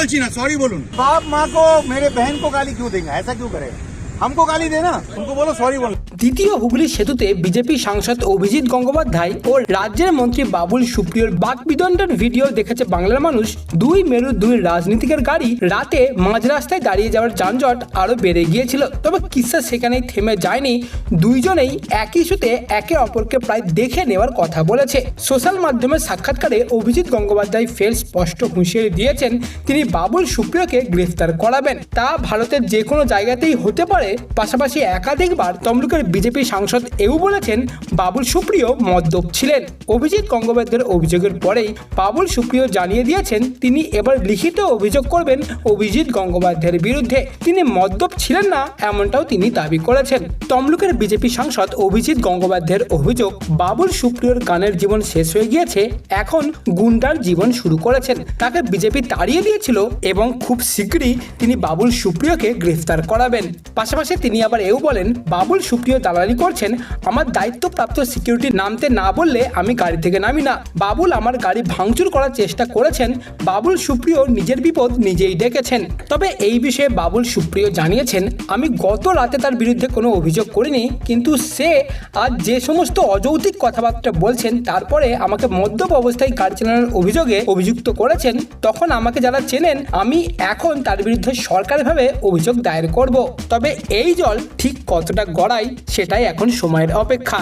বলছি না সরি বলুন बाप माँ को मेरे बहन को गाली क्यों देंगे ऐसा क्यों करेगा हमको गाली देना उनको बोलो सॉरी बोलो দ্বিতীয় হুগলি সেতুতে বিজেপি সাংসদ অভিজিৎ গঙ্গোপাধ্যায় ও রাজ্যের মন্ত্রী বাবুল সুপ্রিয়র বাকবিদণ্ডের ভিডিও দেখেছে বাংলার মানুষ দুই মেরু দুই রাজনীতিকের গাড়ি রাতে মাঝ রাস্তায় দাঁড়িয়ে যাওয়ার যানজট আরো বেড়ে গিয়েছিল তবে কিসা সেখানেই থেমে যায়নি দুইজনেই একই ইস্যুতে একে অপরকে প্রায় দেখে নেওয়ার কথা বলেছে সোশ্যাল মাধ্যমে সাক্ষাৎকারে অভিজিৎ গঙ্গোপাধ্যায় ফের স্পষ্ট হুঁশিয়ারি দিয়েছেন তিনি বাবুল সুপ্রিয়কে গ্রেফতার করাবেন তা ভারতের যে কোনো জায়গাতেই হতে পারে পাশাপাশি একাধিকবার তমলুকের বিজেপি সাংসদ এও বলেছেন, বাবুল সুপ্রিয় মদ্যপ ছিলেন। অভিজিৎ গঙ্গোপাধ্যায়ের অভিযোগের পরেই বাবুল সুপ্রিয় জানিয়ে দিয়েছেন, তিনি এবার লিখিত অভিযোগ করবেন অভিজিৎ গঙ্গোপাধ্যায়ের বিরুদ্ধে। তিনি মদ্যপ ছিলেন না, এমনটাও তিনি দাবি করেছেন। তমলুকের বিজেপি সাংসদ অভিজিৎ গঙ্গোপাধ্যায়ের অভিযোগ, বাবুল সুপ্রিয়র গানের জীবন শেষ হয়ে গিয়েছে, এখন গুন্ডার জীবন শুরু করেছেন। তাকে বিজেপি তাড়িয়ে দিয়েছিল এবং খুব শীঘ্রই তিনি বাবুল সুপ্রিয়কে গ্রেফতার করাবেন। পাশাপাশি তিনি আবার এও বলেন, বাবুল সুপ্রিয় দালালি করছেন, আমার দায়িত্বপ্রাপ্ত সিকিউরিটি নামতে না বললে আমি গাড়ি থেকে নামি না। বাবুল আমার গাড়ি ভাঙচুর করার চেষ্টা করেছেন, বাবুল সুপ্রিয় নিজের বিপদ নিজেই ডেকেছেন। তবে এই বিষয়ে বাবুল সুপ্রিয় জানিয়েছেন, আমি গত রাতে তার বিরুদ্ধে কোনো অভিযোগ করিনি, কিন্তু সে আজ যে সমস্ত অযৌক্তিক কথাবার্তা বলছেন, তারপরে আমাকে মদ্যপ অবস্থায় গাড়ি চালানোর অভিযোগে অভিযুক্ত করেছেন, তখন আমাকে যারা চেনেন, আমি এখন তার বিরুদ্ধে সরকারিভাবে অভিযোগ দায়ের করব। তবে এই জল ঠিক কতটা গড়াই সেটাই এখন সময়ের অপেক্ষা।